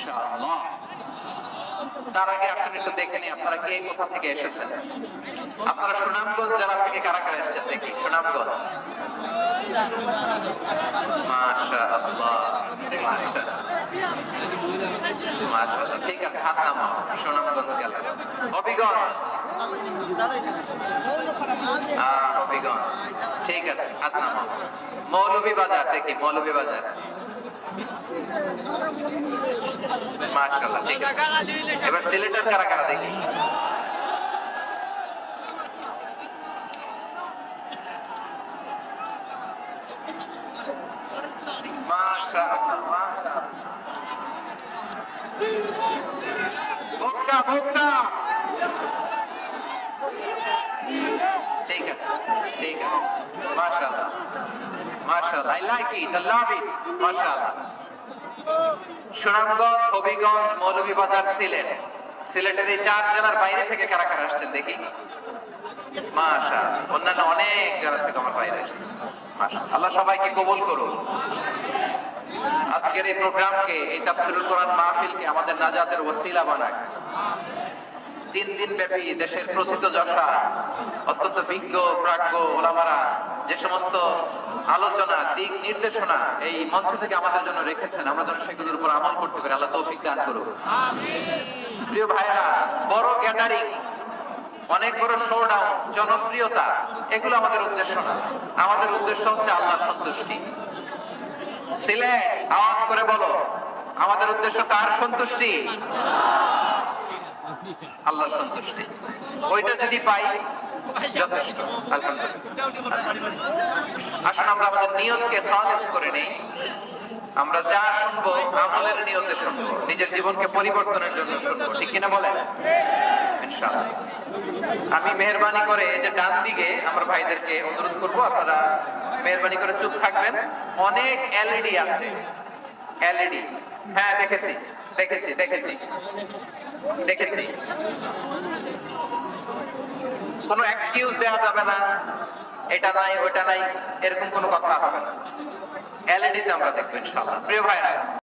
ইনশাআল্লাহ। তার আগে আসলে একটু দেখে নিই আপনারা কে, কোথা থেকে এসেছেন? আপনারা সুনামগঞ্জ জেলা থেকে কারা কারা এসেছেন দেখি, সুনামগঞ্জ। ঠিক আছে, হাত নামাও, সুনামগঞ্জ গেল। হবিগঞ্জ। ঠিক আছে, হাত মৌলভী বাজার দেখি মৌলভী বাজার মাশাআল্লাহ, ঠিক আছে। এবার সিলেটের কারা কারা দেখি? মাশাআল্লাহ মাশাআল্লাহ। I like it I love it মাশাআল্লাহ। সুনামগঞ্জ, হবিগঞ্জ, মৌলভীবাজার, সিলেট। সিলেটের এই চার জেলার বাইরে থেকে কারা কারা আসছেন দেখি? মাশা অন্যান্য অনেক জেলা থেকে আমার বাইরে আল্লাহ সবাইকে কবুল করুন আজকের এই প্রোগ্রামকে, এই তাফসিরুল কোরআন মাহফিলকে আমাদের নাজাতের ওসিলা বানায় তিন দিন ব্যাপী দেশের প্রথিত যশা অত্যন্ত বিজ্ঞ প্রাজ্ঞ ওলামারা যে সমস্ত আলোচনা দিক নির্দেশনা এই মঞ্চ থেকে আমাদের জন্য রেখেছেন আমরা যেন সেগুলোর উপর আমল করতে পারি। আল্লাহ তৌফিক দান করুক। প্রিয় ভাইরা বড় গ্যাদারিং অনেক বড় শোডাউন জনপ্রিয়তা এগুলো আমাদের উদ্দেশ্য না। আমাদের উদ্দেশ্য হচ্ছে আল্লাহ সন্তুষ্টি। সিলেট আওয়াজ করে বলো আমাদের উদ্দেশ্য কার সন্তুষ্টি? আল্লাহর সন্তুষ্টি। ওইটা যদি পাই, আসুন আমরা আমাদের নিয়তকে সহজ করে নেই। আমরা যা শুনব, আমলের নিয়তে শুনব, নিজের জীবনকে পরিবর্তনের জন্য শুনব। ঠিক কিনা বলেন? আমি মেহরবানি করে যে ডান দিকে আমার ভাইদেরকে অনুরোধ করব, আপনারা মেহরবানি করে চুপ থাকবেন। অনেক এলইডি আছে। এলইডি। হ্যাঁ দেখেছি। দেখেছি দেখেছি। দেখেছি। কোনো এক্সকিউজ দেওয়া যাবে না। এটা নাই ওটা নাই, এরকম কোনো কথা হবে না। এলইডিতে আমরা দেখব ইনশাল্লাহ প্রিয় ভাইরা